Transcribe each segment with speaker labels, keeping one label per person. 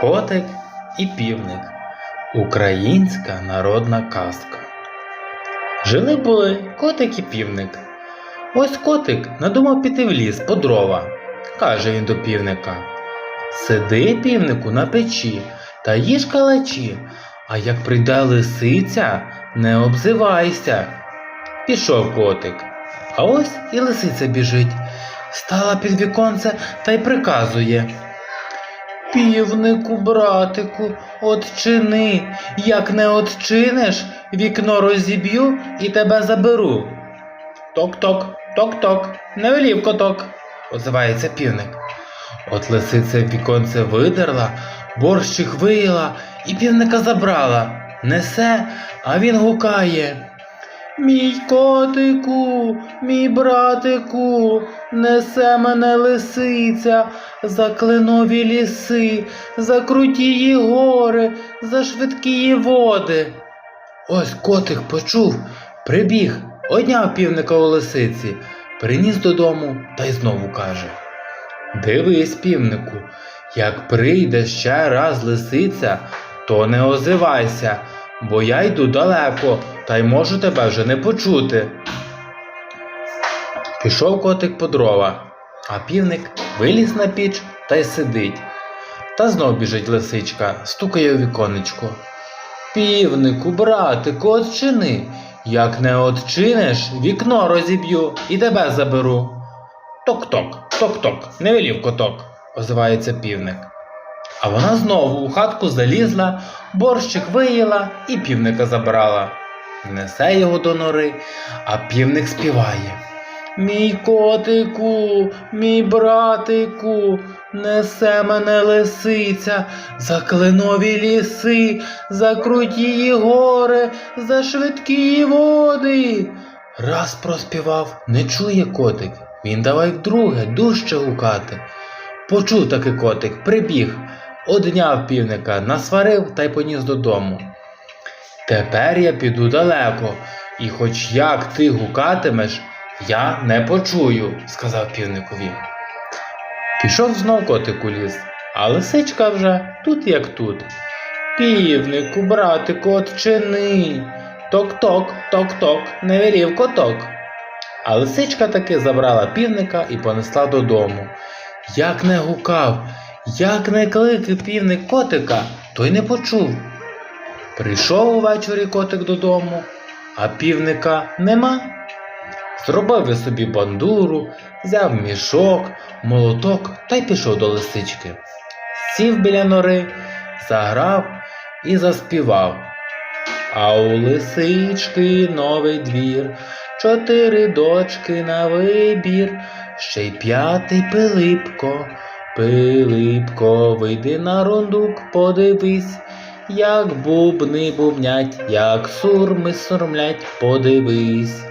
Speaker 1: Котик і півник. Українська народна казка. Жили були котик і півник. Ось котик надумав піти в ліс по дрова. Каже він до півника: Сиди, півнику, на печі та їж калачі, а як прийде лисиця, не обзивайся. Пішов котик. А ось і лисиця біжить. Стала під віконце та й приказує. Півнику, братику, отчини, як не отчиниш, вікно розіб'ю і тебе заберу. Ток-ток, ток-ток, не велів коток, озивається півник. От лисиця віконце видерла, борщик виїла і півника забрала. Несе, а він гукає. Мій котику, мій братику, несе мене лисиця за кленові ліси, за крутії гори, за швидкії води. Ось котик почув, прибіг, одняв півника у лисиці, приніс додому та й знову каже. Дивись, півнику, як прийде ще раз лисиця, то не озивайся, бо я йду далеко та й можу тебе вже не почути. Пішов котик по дрова, а півник виліз на піч та й сидить. Та знов біжить лисичка, стукає у віконечко. Півнику, братику, отчини. Як не отчиниш, вікно розіб'ю і тебе заберу. Ток-ток, ток-ток, не велів коток, озивається півник. А вона знову у хатку залізла, борщик виїла і півника забрала. Несе його до нори, а півник співає. Мій котику, мій братику, несе мене лисиця за кленові ліси, за крутії гори, за швидкі води. Раз проспівав, не чує котик. Він давай вдруге дужче гукати. Почув таки котик, прибіг, одняв півника, насварив та й поніс додому. Тепер я піду далеко, і хоч як ти гукатимеш, я не почую, сказав півникові. Пішов знов котик у ліс, а лисичка вже тут як тут. Півнику, братику, отчини. Ток-ток, ток-ток, не велів коток. А лисичка таки забрала півника і понесла додому. Як не гукав, як не кликав півник котика, той не почув. Прийшов увечері котик додому, а півника нема. Зробив я собі бандуру, взяв мішок, молоток та й пішов до лисички. Сів біля нори, заграв і заспівав. А у лисички новий двір, чотири дочки на вибір, ще й п'ятий Пилипко. Пилипко, вийди на рундук, подивись, як бубни бубнять, як сурми сурмлять, подивись.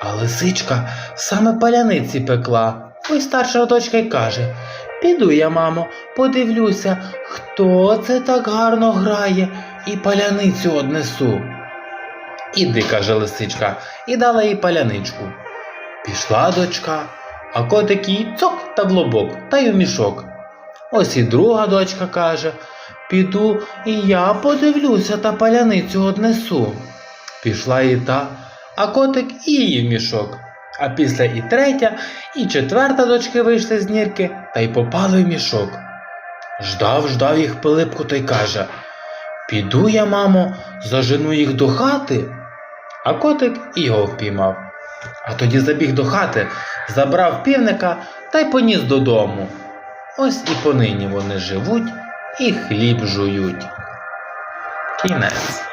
Speaker 1: А лисичка саме паляниці пекла. Ось старша дочка й каже Піду я, мамо, подивлюся, хто це так гарно грає, і паляницю однесу. Іди, каже лисичка, і дала їй паляничку. Пішла дочка, а котик їй цок та в лобок, та й у мішок. Ось і друга дочка каже Піду і я подивлюся та паляницю однесу. Пішла і та, а котик і її в мішок. А після і третя, і четверта дочки вийшли з нірки та й попали в мішок. Ждав, ждав їх Пилипко та й каже Піду я, мамо, зажену їх до хати. А котик і його впіймав. А тоді забіг до хати, забрав півника та й поніс додому. Ось і понині вони живуть і хліб жують. Кінець.